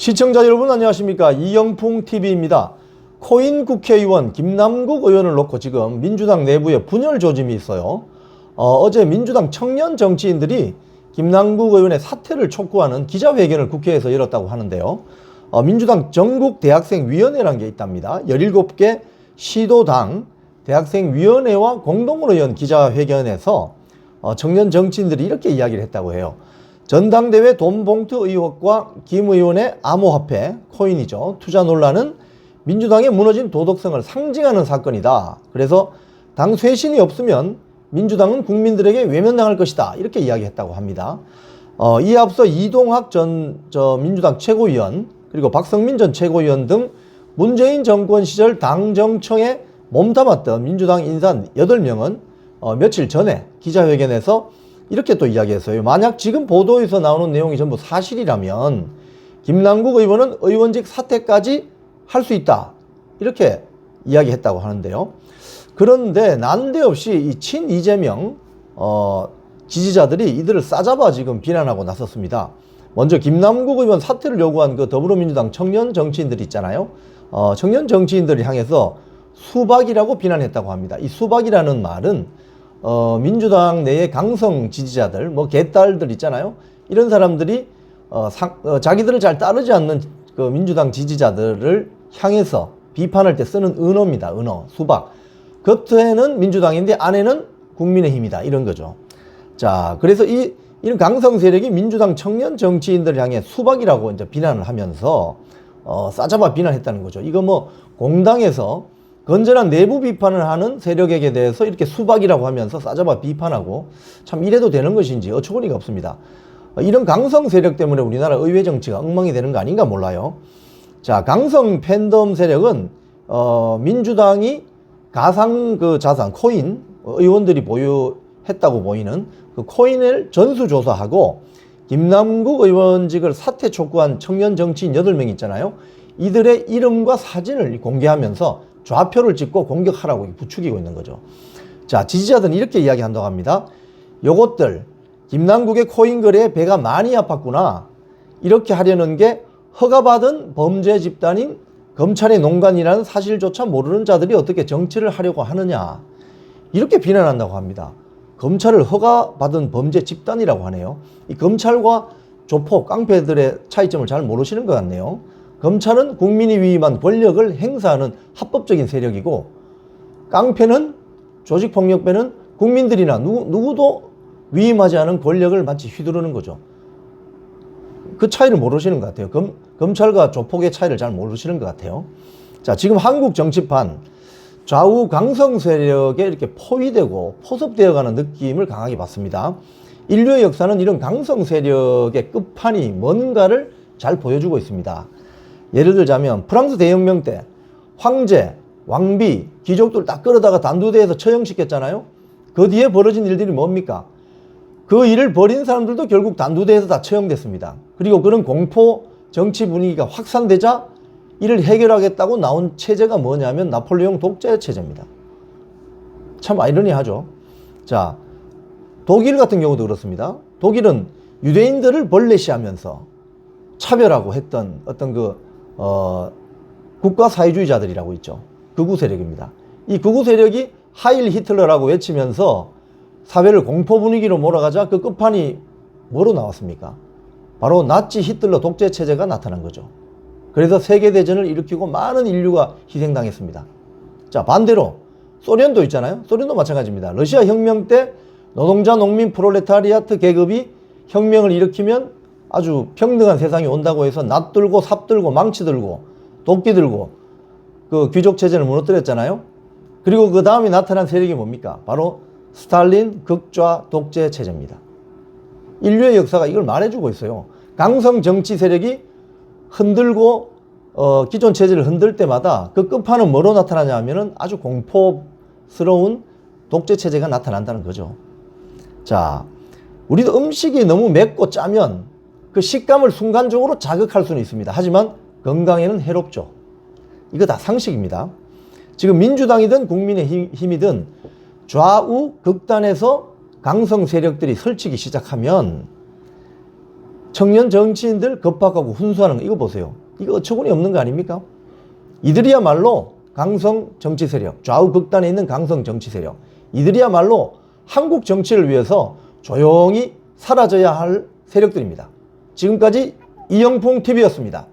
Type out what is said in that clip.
시청자 여러분 안녕하십니까 이영풍 TV입니다. 코인 국회의원 김남국 의원을 놓고 지금 민주당 내부에 분열 조짐이 있어요. 어, 제 민주당 청년 정치인들이 김남국 의원의 사퇴를 촉구하는 기자회견을 국회에서 열었다고 하는데요. 어, 민주당 전국 대학생위원회라는 게 있답니다. 17개 시도당 대학생위원회와 공동으로 연 기자회견에서 어, 청년 정치인들이 이렇게 이야기를 했다고 해요. 전당대회 돈봉투 의혹과 김 의원의 암호화폐, 코인이죠. 투자 논란은 민주당의 무너진 도덕성을 상징하는 사건이다. 그래서 당 쇄신이 없으면 민주당은 국민들에게 외면당할 것이다. 이렇게 이야기했다고 합니다. 어, 이에 앞서 이동학 전저 민주당 최고위원 그리고 박성민 전 최고위원 등 문재인 정권 시절 당정청에 몸담았던 민주당 인사 8명은 어, 며칠 전에 기자회견에서 이렇게 또 이야기했어요. 만약 지금 보도에서 나오는 내용이 전부 사실이라면 김남국 의원은 의원직 사퇴까지 할 수 있다. 이렇게 이야기했다고 하는데요. 그런데 난데없이 이 친 이재명 어, 지지자들이 이들을 싸잡아 지금 비난하고 나섰습니다. 먼저 김남국 의원 사퇴를 요구한 그 더불어민주당 청년 정치인들 있잖아요. 어, 청년 정치인들을 향해서 수박이라고 비난했다고 합니다. 이 수박이라는 말은 어, 민주당 내의 강성 지지자들, 뭐 개딸들 있잖아요. 이런 사람들이 어, 상, 어, 자기들을 잘 따르지 않는 그 민주당 지지자들을 향해서 비판할 때 쓰는 은어입니다. 은어, 수박. 겉에는 민주당인데 안에는 국민의힘이다. 이런 거죠. 자, 그래서 이 이런 강성 세력이 민주당 청년 정치인들을 향해 수박이라고 이제 비난을 하면서 어, 싸잡아 비난했다는 거죠. 이거 뭐 공당에서 건전한 내부 비판을 하는 세력에게 대해서 이렇게 수박이라고 하면서 싸잡아 비판하고 참 이래도 되는 것인지 어처구니가 없습니다. 어, 이런 강성 세력 때문에 우리나라 의회 정치가 엉망이 되는 거 아닌가 몰라요. 자, 강성 팬덤 세력은 어, 민주당이 가상 그 자산 코인 어, 의원들이 보유했다고 보이는 그 코인을 전수조사하고 김남국 의원직을 사퇴 촉구한 청년 정치인 8명 있잖아요. 이들의 이름과 사진을 공개하면서 좌표를 찍고 공격하라고 부추기고 있는 거죠. 자, 지지자들은 이렇게 이야기한다고 합니다. 요것들, 김남국의 코인 거래에 배가 많이 아팠구나. 이렇게 하려는 게 허가받은 범죄 집단인 검찰의 농간이라는 사실조차 모르는 자들이 어떻게 정치를 하려고 하느냐. 이렇게 비난한다고 합니다. 검찰을 허가받은 범죄 집단이라고 하네요. 이 검찰과 조폭, 깡패들의 차이점을 잘 모르시는 것 같네요. 검찰은 국민이 위임한 권력을 행사하는 합법적인 세력이고, 깡패는 조직폭력배는 국민들이나 누구, 누구도 위임하지 않은 권력을 마치 휘두르는 거죠. 그 차이를 모르시는 것 같아요. 검, 검찰과 조폭의 차이를 잘 모르시는 것 같아요. 자, 지금 한국 정치판 좌우 강성 세력에 이렇게 포위되고 포섭되어 가는 느낌을 강하게 받습니다. 인류의 역사는 이런 강성 세력의 끝판이 뭔가를 잘 보여주고 있습니다. 예를 들자면 프랑스 대혁명 때 황제, 왕비, 귀족들 딱 끌어다가 단두대에서 처형시켰잖아요. 그 뒤에 벌어진 일들이 뭡니까? 그 일을 벌인 사람들도 결국 단두대에서 다 처형됐습니다. 그리고 그런 공포 정치 분위기가 확산되자 이를 해결하겠다고 나온 체제가 뭐냐면 나폴레옹 독재 체제입니다. 참 아이러니하죠. 자, 독일 같은 경우도 그렇습니다. 독일은 유대인들을 벌레시하면서 차별하고 했던 어떤 그, 어, 국가 사회주의자들이라고 있죠. 극우 세력입니다. 이 극우 세력이 하일 히틀러라고 외치면서 사회를 공포 분위기로 몰아가자 그 끝판이 뭐로 나왔습니까? 바로 나치 히틀러 독재 체제가 나타난 거죠. 그래서 세계 대전을 일으키고 많은 인류가 희생당했습니다. 자, 반대로 소련도 있잖아요. 소련도 마찬가지입니다. 러시아 혁명 때 노동자, 농민, 프롤레타리아트 계급이 혁명을 일으키면 아주 평등한 세상이 온다고 해서 낫 들고 삽 들고 망치 들고 도끼 들고 그 귀족 체제를 무너뜨렸잖아요. 그리고 그 다음에 나타난 세력이 뭡니까? 바로 스탈린 극좌 독재 체제입니다. 인류의 역사가 이걸 말해주고 있어요. 강성 정치 세력이 흔들고 어, 기존 체제를 흔들 때마다 그 끝판은 뭐로 나타나냐 하면은 아주 공포스러운 독재 체제가 나타난다는 거죠. 자, 우리도 음식이 너무 맵고 짜면 그 식감을 순간적으로 자극할 수는 있습니다. 하지만 건강에는 해롭죠. 이거 다 상식입니다. 지금 민주당이든 국민의힘이든 좌우 극단에서 강성 세력들이 설치기 시작하면 청년 정치인들 겁박하고 훈수하는 거 이거 보세요. 이거 어처구니 없는 거 아닙니까? 이들이야말로 강성 정치 세력, 좌우 극단에 있는 강성 정치 세력. 이들이야말로 한국 정치를 위해서 조용히 사라져야 할 세력들입니다. 지금까지 이영풍 TV였습니다.